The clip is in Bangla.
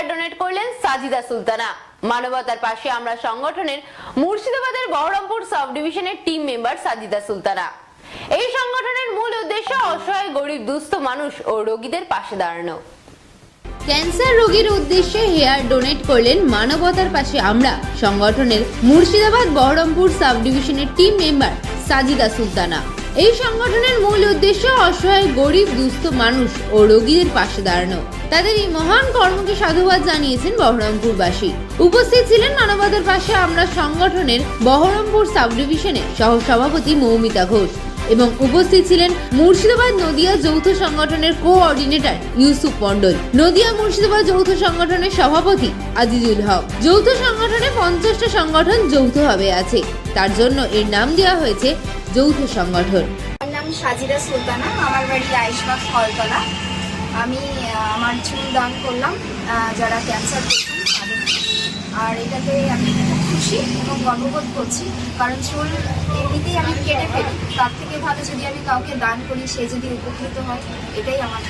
হেয়ার ডোনেট করলেন সাজিদা সুলতানা। মানবতার পাশে আমরা সংগঠনের মুর্শিদাবাদের বহরমপুর সাব ডিভিশনের টিম মেম্বার সাজিদা সুলতানা। এই সংগঠনের মূল উদ্দেশ্য অসহায়, গরিব, দুস্থ মানুষ ও রোগীদের পাশে দাঁড়ানো। ক্যান্সার রোগীর উদ্দেশ্যে হেয়ার ডোনেট করলেন মানবতার পাশে আমরা, সংগঠনের মুর্শিদাবাদ বহরমপুর সাব ডিভিশনের টিম মেম্বার সাজিদা সুলতানা। এই সংগঠনের মূল উদ্দেশ্য অসহায়, গরিব, দুস্থ মানুষ ও রোগীদের পাশে দাঁড়ানো। তাদের এই মহান কর্মকে সাধুবাদ জানিয়েছেন বহরমপুরবাসী। উপস্থিত ছিলেন মানবতার পাশে আমরা সংগঠনের বহরমপুর সাব ডিভিশনের সহসভাপতি মৌমিতা ঘোষ এবং উপস্থিত ছিলেন মুর্শিদাবাদ নদিয়া যৌথ সংগঠনের কোঅর্ডিনেটর ইউসুফ মন্ডল নদিয়া মুর্শিদাবাদ যৌথ সংগঠনের সভাপতি আজিজুল হক। যৌথ সংগঠনে পঞ্চাশটা সংগঠন যৌথভাবে আছে। তার জন্য এর নাম দেওয়া হয়েছে যৌথ সংগঠন। আমার নাম সাজিরা সুলতানা, আমার বাড়ি আইসবাগ কলতলা। আমি আমার চুল দান করলাম যারা ক্যান্সার পেশেন্ট আর এটাতে আমি খুশি এবং গর্ববোধ করছি, কারণ চুল এমনিতেই আমি কেটে ফেলি। তার থেকে ভালো যদি আমি কাউকে দান করি, সে যদি উপকৃত হয়, এটাই আমার